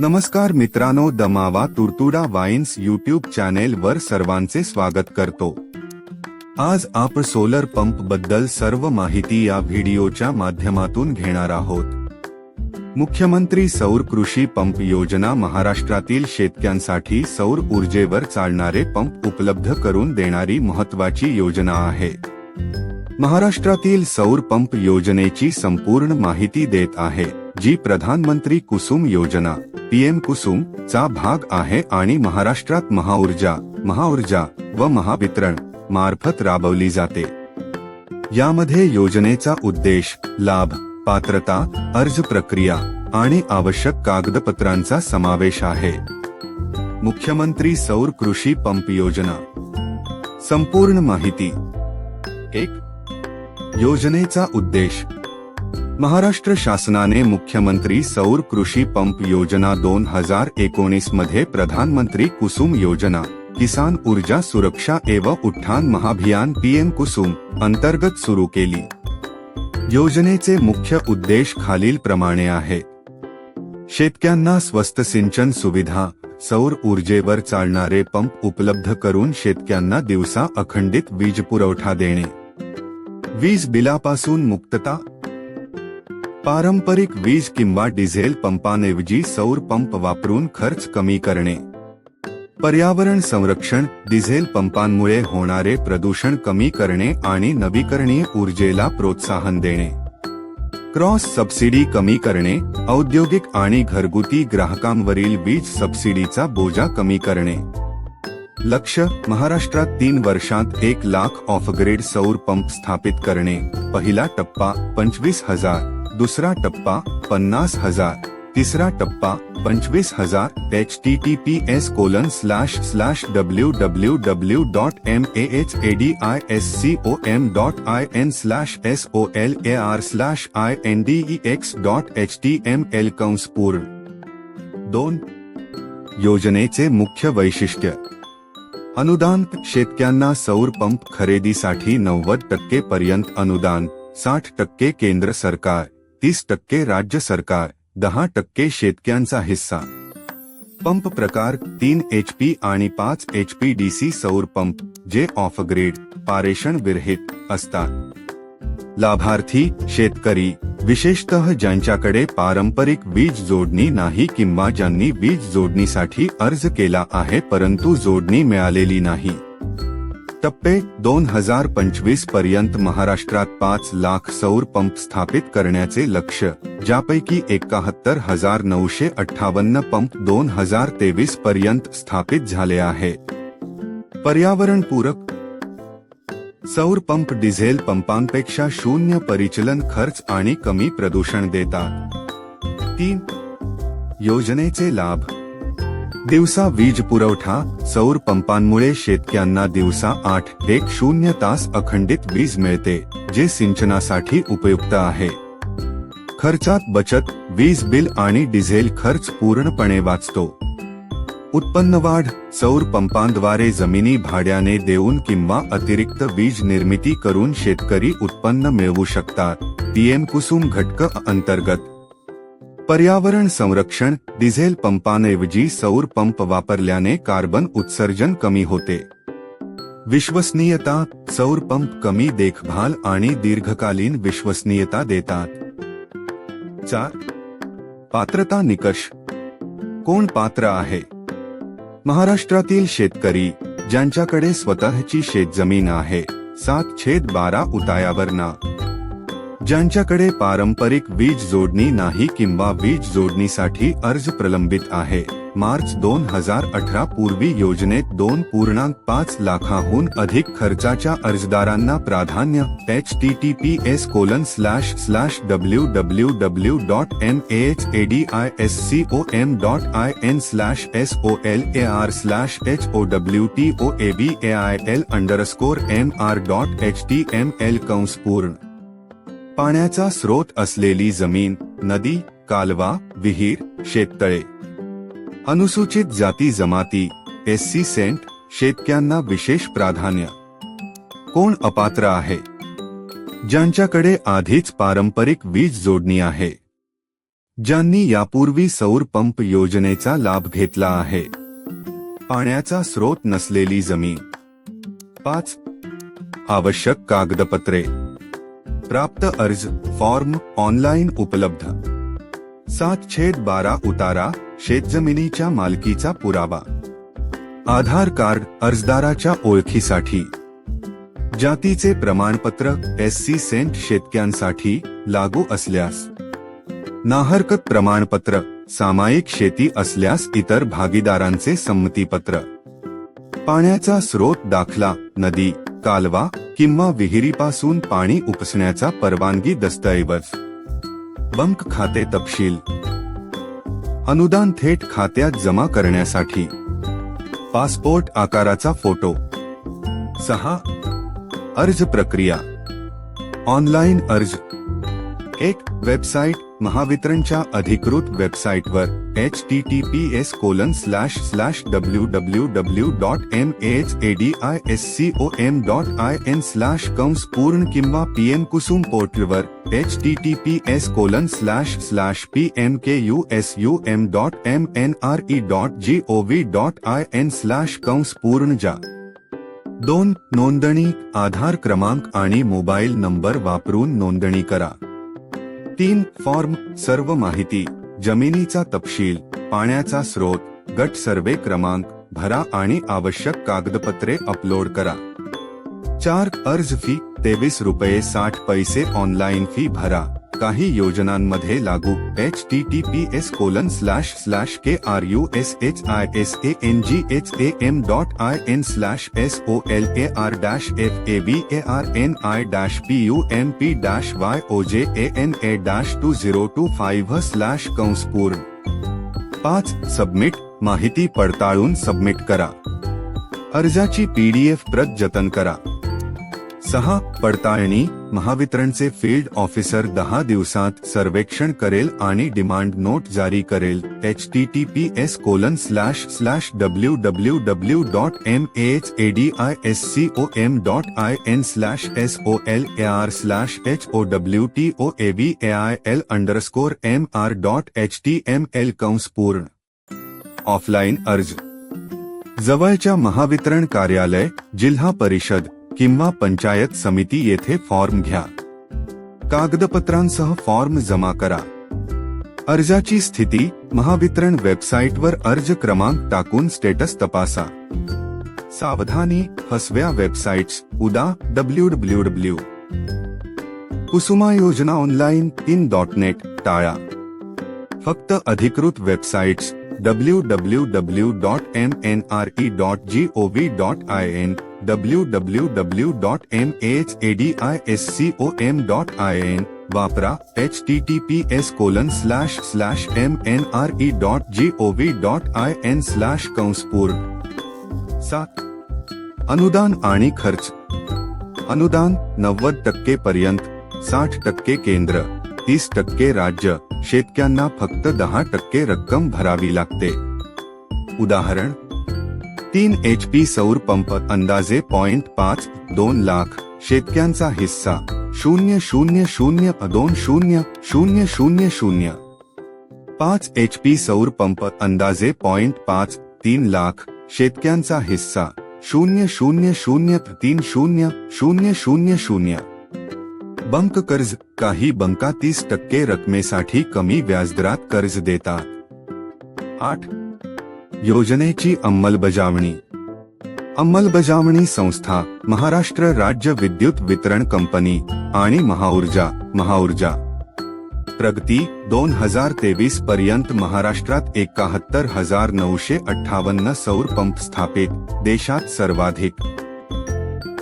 नमस्कार मित्रांनो दमावा तुरतुडा वाईन्स यूट्यूब चॅनेल वर सर्वांचे स्वागत करतो. आज आप सोलर पंपबद्दल सर्व माहिती या व्हिडिओच्या माध्यमातून घेणार आहोत. मुख्यमंत्री सौर कृषी पंप योजना महाराष्ट्रातील शेतकऱ्यांसाठी सौर ऊर्जेवर चालणारे पंप उपलब्ध करून देणारी महत्वाची योजना आहे. महाराष्ट्रातील सौर पंप योजनेची संपूर्ण माहिती देत आहे जी प्रधानमंत्री कुसुम योजना. पीएम कुसुम चा भाग आहे आणि महाराष्ट्रात महाऊर्जा महाऊर्जा व महावितरण मार्फत राबवली जाते. यामध्ये योजनेचा उद्देश लाभ पात्रता अर्ज प्रक्रिया आणि आवश्यक कागदपत्रांचा समावेश आहे. मुख्यमंत्री सौर कृषी पंप योजना. संपूर्ण माहिती. एक. योजनेचा उद्देश महाराष्ट्र शासनाने मुख्यमंत्री सौर कृषी पंप योजना दोन हजार एकोणीसमध्ये प्रधानमंत्री कुसुम योजना किसान ऊर्जा सुरक्षा एवं उत्थान महाभियान पीएम कुसुम अंतर्गत सुरू केली. योजनेचे मुख्य उद्देश खालील प्रमाणे आहे. शेतकऱ्यांना स्वस्त सिंचन सुविधा सौर ऊर्जेवर चालणारे पंप उपलब्ध करून शेतकऱ्यांना दिवसा अखंडित वीज पुरवठा देणे. वीज बिलापासून मुक्तता पारंपरिक वीज किंवा डिझेल पंपांऐवजी सौर पंप वापरून खर्च कमी करणे. पर्यावरण संरक्षण डिझेल पंपांमुळे होणारे प्रदूषण कमी करणे आणि नवीकरणीय ऊर्जेला प्रोत्साहन देणे. क्रॉस सबसिडी कमी करणे औद्योगिक आणि घरगुती ग्राहकांवरील वीज सबसिडीचा बोजा कमी करणे. लक्ष महाराष्ट्रात तीन वर्षात एक लाख ऑफग्रेड सौर पंप स्थापित करणे पहिला टप्पा पंचवीस हजार. दुसरा टप्पा पन्नास हजार तिसरा टप्पा पंचवीस हजार H T T P S colon slash slash W W W dot M A H A D I S C O M dot I N slash S O L A R slash I N D E X dot H T M L कंस पूर्ण दोन योजनेचे मुख्य वैशिष्ट्य. अनुदान शेतकऱ्यांना सौर pump खरेदीसाठी नव्वद टक्के पर्यंत अनुदान साठ टक्के केंद्र सरकार. तीस टक्के राज्य सरकार दहा टक्के शेतक्यांचा हिस्सा. पंप प्रकार तीन एच पी आणि पाच एच पी डी सी सौर पंप जे ऑफ ग्रेड पारेषण विरहित असतात. लाभार्थी शेतकरी विशेषतः ज्यांच्याकडे पारंपरिक वीज जोडणी नाही किंवा ज्यांनी वीज जोडणीसाठी अर्ज केला आहे परंतु जोडणी मिळालेली नाही. टप्पे दोन हजार पंचवीसपर्यंत महाराष्ट्रात पाच लाख सौर पंप स्थापित करण्याचे लक्ष ज्यापैकी एकाहत्तर हजार नऊशे अठ्ठावन्न पंप दोन हजार तेवीस पर्यंत स्थापित झाले आहे. पर्यावरणपूरक. सौर पंप डिझेल पंपांपेक्षा शून्य परिचलन खर्च आणि कमी प्रदूषण देतात. तीन. योजनेचे लाभ. दिवसा वीज पुरवठा सौर पंपांमुळे शेतकऱ्यांना दिवसा आठ एक शून्य तास अखंडित वीज मिळते जे सिंचनासाठी उपयुक्त आहे. खर्चात बचत वीज बिल आणि डिझेल खर्च पूर्णपणे वाचतो. उत्पन्न वाढ सौर पंपांद्वारे जमिनी भाड्याने देऊन किंवा अतिरिक्त वीज निर्मिती करून शेतकरी उत्पन्न मिळवू शकतात. पीएम कुसुम घटक अंतर्गत पर्यावरण संरक्षण डिझेल पंपांऐवजी सौर पंप वापरल्याने कार्बन उत्सर्जन कमी होते. विश्वसनीयता सौर पंप कमी देखभाल आणि दीर्घकालीन विश्वसनीयता देतात. चार. पात्रता निकष. कोण पात्र आहे? महाराष्ट्रातील शेतकरी ज्यांच्याकडे स्वतःची शेतजमीन आहे सात छेद बारा उतायावर ना. ज्यांच्याकडे पारंपरिक वीज जोडणी नाही किंवा वीज जोडणीसाठी अर्ज प्रलंबित आहे मार्च दोन हजार अठरा पूर्वी योजनेत दोन पूर्णांक पाच लाखाहून अधिक खर्चाच्या अर्जदारांना प्राधान्य H T T P S colon slash slash W W W dot M H A D I S C O M dot I N slash S O L A R slash H O W T O A B A I L underscore M R dot H T M L कंस पूर्ण पाण्याचा स्रोत असलेली जमीन नदी कालवा विहीर शेततळे. अनुसूचित जाती जमाती एस सी सेंट शेतकऱ्यांना विशेष प्राधान्य. कोण अपात्र आहे? ज्यांच्याकडे आधीच पारंपरिक वीज जोडणी आहे. ज्यांनी यापूर्वी सौर पंप योजनेचा लाभ घेतला आहे. पाण्याचा स्रोत नसलेली जमीन. पाच. आवश्यक कागदपत्रे. प्राप्त अर्ज फॉर्म ऑनलाईन उपलब्ध. सात छेद बारा उतारा शेतजमिनीच्या मालकीचा पुरावा. आधार कार्ड अर्जदाराच्या ओळखीसाठी. जातीचे प्रमाणपत्र एस सी सेंट शेतक्यांसाठी लागू असल्यास. नाहरकत प्रमाणपत्र सामायिक शेती असल्यास इतर भागीदारांचे संमतीपत्र. पाण्याचा स्रोत दाखला नदी कालवा किंवा विहिरीपासून पाणी उपसण्याचा परवानगी दस्तऐवज. बंक खाते तपशील. अनुदान थेट खात्यात जमा करण्यासाठी. पासपोर्ट आकाराचा फोटो. सहा. अर्ज प्रक्रिया. ऑनलाइन अर्ज. एक वेबसाईट. महावितरणच्या अधिकृत वेबसाईटवर H T T P S colon slash slash W W W dot M H A D I S C O M dot I N slash कंस पूर्ण किंवा पी एम कुसुम पोर्टलवर H T T P S colon slash slash P M K U S U M dot M N R E dot G O V dot I N slash कंस पूर्ण जा दोन नोंदणी आधार क्रमांक आणि मोबाईल नंबर वापरून नोंदणी करा. तीन फॉर्म सर्व माहिती जमिनीचा तपशील पाण्याचा स्रोत गट सर्वे क्रमांक भरा आणि आवश्यक कागदपत्रे अपलोड करा. चार अर्ज फी तेवीस रुपये साठ पैसे ऑनलाइन फी भरा. काही योजनांमध्ये लागू. H T T P S colon slash slash K R U S H I S A N G H A M dot I N slash S O L A R dash F A B A R N I dash P U M P dash Y O J A N A dash two zero two five slash कंसपूर पाच submit माहिती पडताळून submit करा. अर्जाची PDF प्रत जतन करा. सहा पडताळणी महावितरणचे फील्ड ऑफिसर दहा दिवसात सर्वेक्षण करेल आणि डिमांड नोट जारी करेल. H T T P S colon slash slash W W W dot M H A D I S C O M dot I N slash S O L A R slash H O W T O A V A I L underscore M R dot H T M L कंस पूर्ण offline अर्ज. जवळच्या महावितरण कार्यालय जिल्हा परिषद. किंवा पंचायत समिती येथे फॉर्म घ्या. कागदपत्रांसह फॉर्म जमा करा. अर्जाची स्थिती महावितरण वेबसाईटवर अर्ज क्रमांक टाकून स्टेटस तपासा. सावधानी फसव्या वेबसाईट्स उदा डब्ल्यू डब्ल्यू डब्ल्यू. कुसुमा योजना ऑनलाईन इन डॉट नेट टाळा. फक्त अधिकृत websites W W W dot M N R E dot G O V dot I N W W W dot M H A D I S C O M dot I N वापरा H T T P S colon slash slash M N R E dot G O V dot I N slash कंसपूर्ण सात. अनुदान आणि खर्च. अनुदान नव्वद टक्के पर्यंत साठ टक्के केंद्र. तीस टक्के राज्य शेतक्यांना फक्त दहा टक्के रक्कम भरावी लागते. उदाहरण, तीन एच पी सौर पंप अंदाजे पॉइंट पाच दोन लाख शेतक्यांचा हिस्सा शून्य शून्य शून्य दोन शून्य शून्य शून्य शून्य. पाच एच पी सौर पंप अंदाजे पॉइंट पाच तीन लाख शेतक्यांचा हिस्सा शून्य शून्य शून्य तीन शून्य शून्य शून्य शून्य. बंक कर्ज काही बंका तीस टक्के रकमेसाठी कमी व्याजदरात कर्ज देतात. आठ. योजनेची अंमलबजावणी. अंमलबजावणी संस्था महाराष्ट्र राज्य विद्युत वितरण कंपनी आणि महाऊर्जा महाऊर्जा. प्रगती दोन हजार तेवीस पर्यंत महाराष्ट्रात एकाहत्तर हजार नऊशे अठ्ठावन्न सौर पंप स्थापित देशात सर्वाधिक.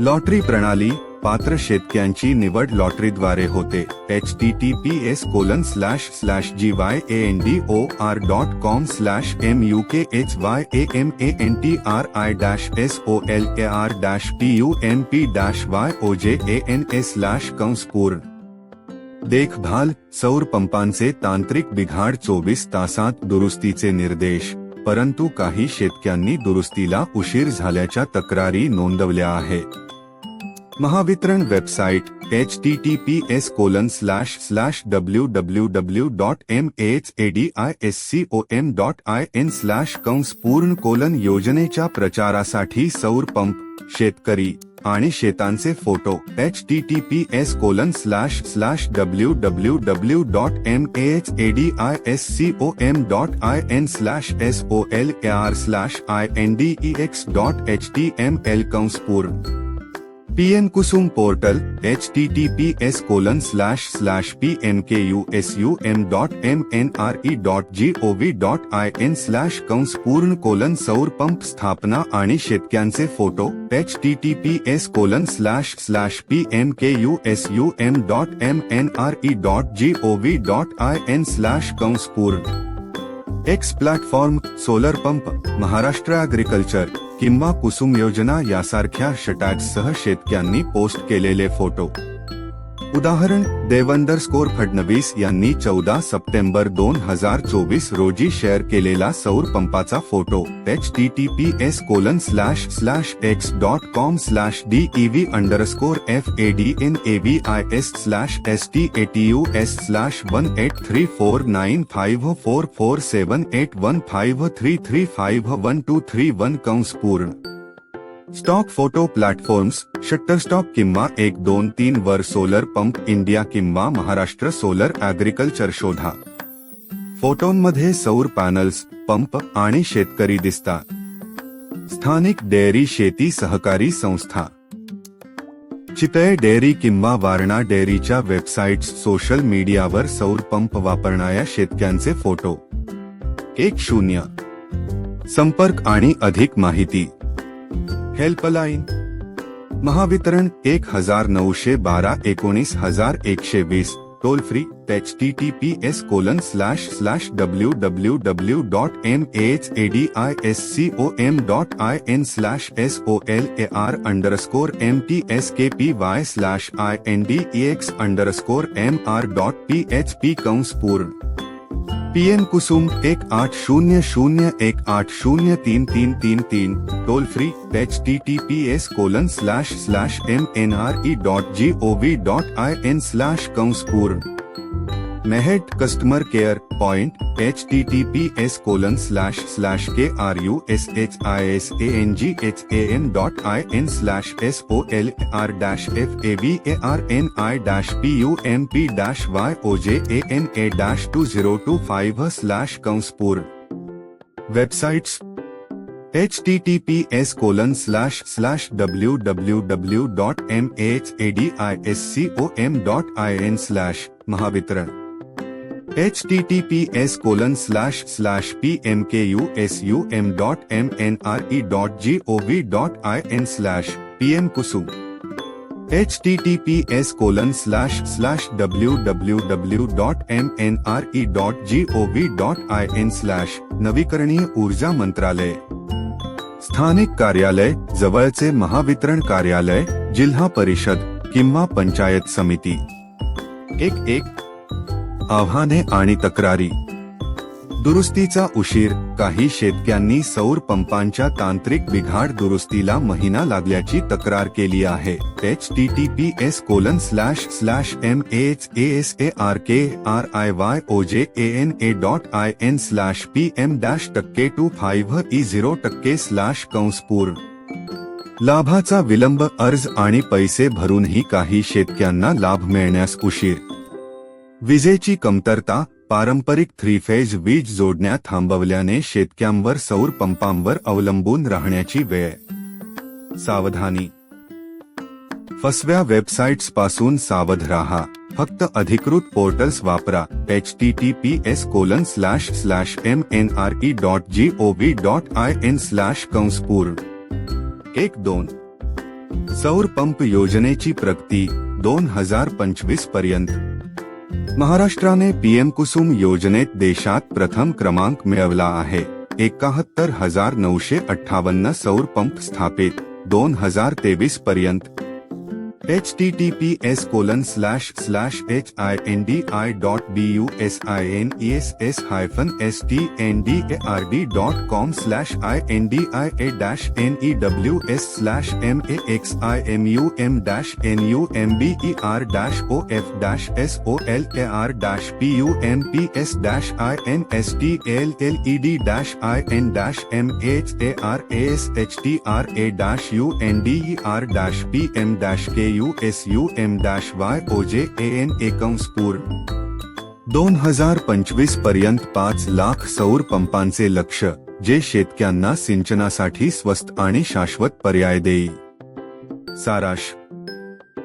लॉटरी प्रणाली पात्र शेतक्यांची निवड लॉटरीद्वारे होते. H T T P S colon slash slash G Y A N D O R dot com slash M U K H Y A M A N T R I dash S O L A R dash P U N P dash Y O J A N A slash कंस पूर्ण देखभाल सौर पंपांचे तांत्रिक बिघाड चोवीस तासात दुरुस्तीचे निर्देश. परंतु काही शेतक्यांनी दुरुस्तीला उशीर झाल्याच्या तक्रारी नोंदवल्या आहेत Mahavitaran website H T T P S colon slash slash W W W dot M H A D I S C O M dot I N slash कंस पूर्ण कोलन योजनेच्या प्रचारासाठी सौर पंप शेतकरी आणि शेतांचे photo. H T T P S colon slash slash W W W dot M H A D I S C O M dot I N slash S O L A R slash I N D E X dot H T M L कंस पूर्ण. PM Kusum portal H T T P S colon slash slash P M K U S U M dot M N R E dot G O V dot I N slash कंस पूर्ण colon सौर pump स्थापना आणि शेतक्यांचे photo H T T P S colon slash slash P M K U S U M dot M N R E dot G O V dot I N slash कंस पूर्ण X platform solar pump Maharashtra agriculture किंवा कुसुम योजना यासारख्या सह शेतकऱ्यांनी post केलेले photo. उदाहरण Devender score Fadnavis यांनी चौदा सप्टेंबर दोन हजार चोवीस रोजी शेअर केलेला सौर पंपाचा photo H T T P S colon slash slash X dot com slash D E V underscore F A D N A V I S slash S T A T U S slash one eight three four nine five four four seven eight one five three three five one two three one कंस पूर्ण. Stock photo platforms Shutterstock किंवा एक दोन तीन वर solar pump India किंवा Maharashtra solar agriculture शोधा. फोटोंमध्ये सौर पॅनल्स पंप आणि शेतकरी दिसतात. स्थानिक डेअरी शेती सहकारी संस्था. चितळे डेअरी किंवा वारणा डेअरीच्या वेबसाईट्स सोशल मीडियावर सौर पंप वापरणाऱ्या शेतक्यांचे फोटो एक शून्य. संपर्क आणि अधिक माहिती. हेल्पलाईन. महावितरण एक हजार नऊशे बारा एकोणीस हजार एकशे वीस toll free H T T P S colon slash slash W W W dot M H A D I S C O M dot I N slash S O L A R underscore M T S K P Y slash I N D E X underscore M R dot P H P कंस पूर्ण PM Kusum एक आठ शून्य शून्य एक आठ शून्य तीन तीन तीन तीन toll free H T T P S colon slash slash M N R E dot G O V dot I N slash कंस पूर्ण. मेहेट customer care point H T T P S colon slash slash K R U S H I S A N G H A N dot I N slash S O L R dash F A B A R N I dash P U M P dash Y O J A N A dash two zero two five slash कंसपूर. Websites H T T P S colon slash slash W W W dot M H A D I S C O M dot I N slash Mahavitaran. H T T P S colon slash slash P M K U S U M dot M N R E dot G O V dot I N slash P M Kusum H T T P S colon slash slash W W W dot M N R E dot G O V dot I N slash नवीकरणीय ऊर्जा मंत्रालय स्थानिक कार्यालय जवळचे महावितरण कार्यालय जिल्हा परिषद किंवा पंचायत समिती एक एक आव्हाने आणि तक्रारी. दुरुस्तीचा उशीर काही शेतकऱ्यांनी सौर पंपांच्या तांत्रिक बिघाड दुरुस्तीला महिना लागल्याची तक्रार केली आहे. H T T P S colon slash slash M H A S A R K R I Y O J A N A dot I N slash P M dash टक्के टू फाईव्ह ई झिरो टक्के slash कंसपूर लाभाचा विलंब अर्ज आणि पैसे भरूनही काही शेतकऱ्यांना लाभ मिळण्यास उशीर. विजेची कमतरता पारंपरिक थ्री फेज वीज जोडण्या थांबवल्याने शेतक्यांवर सौर पंपांवर अवलंबून राहण्याची वेळ. सावधानी. फसव्या वेबसाईट्सपासून सावध राहा. फक्त अधिकृत पोर्टल्स वापरा. H T T P S colon slash slash M N R E dot G O V dot I N slash कंसपूर्ण एक दोन. सौर पंप योजनेची प्रगती दोन हजार पंचवीसपर्यंत. महाराष्ट्राने पीएम कुसुम योजनेत देशात प्रथम क्रमांक मिळवला आहे. एकाहत्तर हजार नऊशे अठ्ठावन्न सौर पंप स्थापित. दोन हजार तेवीस पर्यंत https colon slash slash hindi dot business hyphen stndard dot com slash india dash news slash maximum dash number dash of dash solar dash pumps dash instlled dash in dash mharashtr dash under dash pm dash ku U S U M dash Y O J A N पूर. दोन हजार पंचवीसपर्यंत पाच लाख सौर पंपांचे लक्ष जे शेतकऱ्यांना सिंचनासाठी स्वस्त आणि शाश्वत पर्याय देईल. साराश.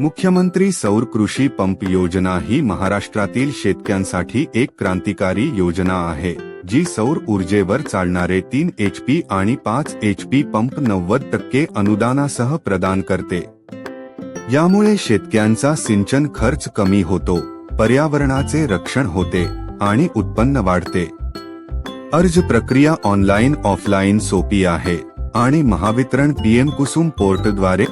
मुख्यमंत्री सौर कृषी पंप योजना ही महाराष्ट्रातील शेतकऱ्यांसाठी एक क्रांतिकारी योजना आहे जी सौर ऊर्जेवर चालणारे तीन एच पी आणि पाच एच पी पंप नव्वद टक्के अनुदानासह प्रदान करते. यामुळे शेतक्यांचा सिंचन खर्च कमी होतो पर्यावरणाचे रक्षण होते आणि उत्पन्न वाढते. अर्ज प्रक्रिया ऑनलाईन ऑफलाईन सोपी आहे आणि महावितरण पीएम कुसुम पोर्टद्वारे